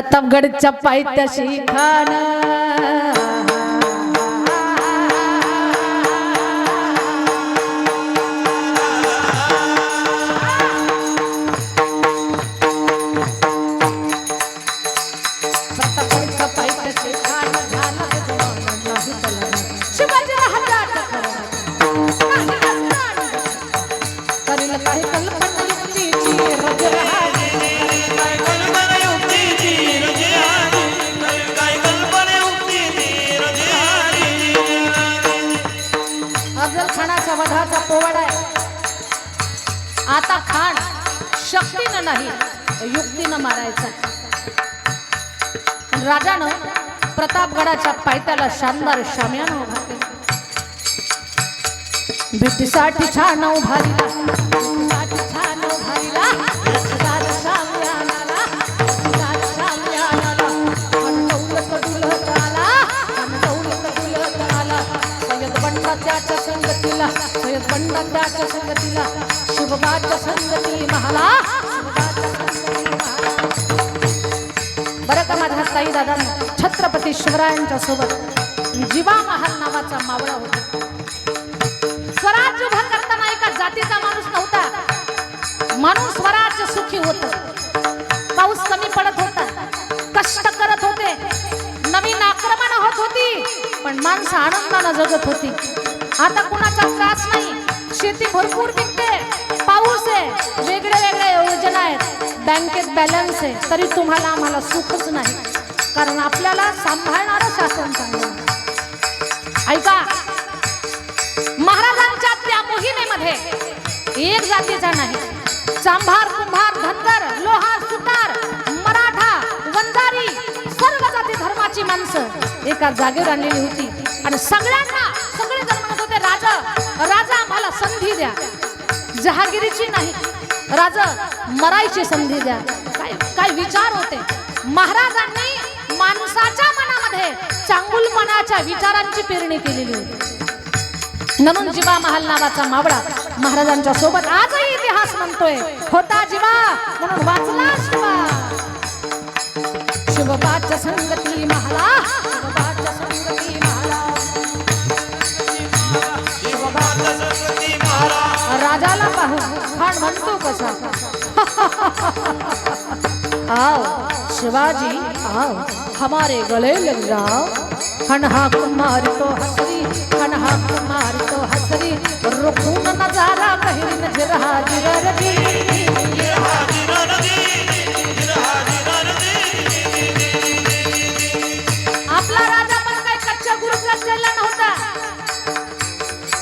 प्रतापगडच्या पायथ्याशी खान. प्रतापगडच्या खानाच्या पोवाडा आहे. आता खाण शक्तीनं नाही युक्तीनं मारायचा. राजानं प्रतापगडाच्या पायथ्याला शानदार शाम्यानं उभा केला. भेटीसाठी छान उभारी संगतीला संगतीला शिवबाच्या संगती महाला. बरं का माझ्या ताई दादा छत्रपती शिवरायांच्या सोबत जीवा महाल नावाचा मावळा होता. स्वराज्य उभा करताना एका जातीचा माणूस नव्हता. माणूस स्वराज्य सुखी होत. पाऊस कमी पडत होता. कष्ट करत होते. नवीन आक्रमण होत होती. पण माणसं आनंदानं जगत होती. आता कुणाचा त्रास नाही. शेती भरपूर पिकते. पाऊस आहे. वेगळ्या वेगळ्या योजना आहेत. बँकेत बॅलन्स आहे. तरी तुम्हाला आम्हाला सुखच नाही. कारण आपल्याला सांभाळणारं शासन चांगलं ऐका. महाराजांच्या त्या मोहिमेमध्ये एक जातीचा नाही. चांभार कुंभार धनगर लोहार सुतार मराठा वंजारी सर्व जाती धर्माची माणसं एका जागेवर आणलेली होती. आणि सगळ्यांना राजा आम्हाला संधी द्या. जहागिरीची नाही राजा मरायची संधी द्या. काय काय विचार होते? महाराजांनी माणसाच्या मनामध्ये चांगुलपणाच्या विचारांची पेरणी केलेली होती. म्हणून जिवा महाल नावाचा मावळा महाराजांच्या सोबत आजही इतिहास म्हणतोय. होता जिवा म्हणून वाचला शिवा शिवबाच्या संगती महाला. राजाला पाहू. खान म्हणतो कसा. आओ शिवाजी आओ हमारे गले लग जाओ. खन हाक मारी तो हसरी खन हाक मारी तो हसरी.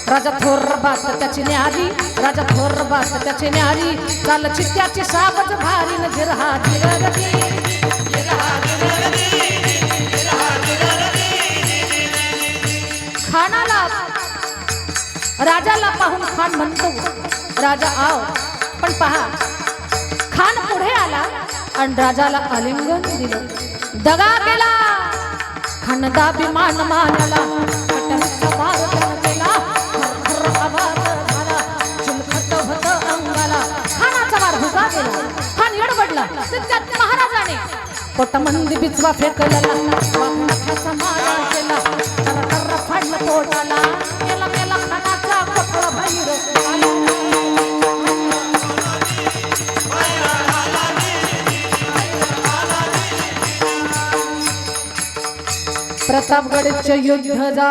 राजा थोर बात त्याची न्यारी राजा थोर बात त्याची न्यारी. चाल चित्त्याची सावज भारी नजर हाजिर खानाला राजाला पाहून खान म्हणतो राजा आव पण पहा. खान पुढे आला आणि राजाला आलिंगन दिलं. दगा केला. खानदा विमान मानला. पोटमंदी बिचवा फेकलेला वाघनखाचा मारा केला. तर फाडलं पोटाला मेला मेला खानाचा कोठळा बाहेर प्रतापगडचे युद्ध जा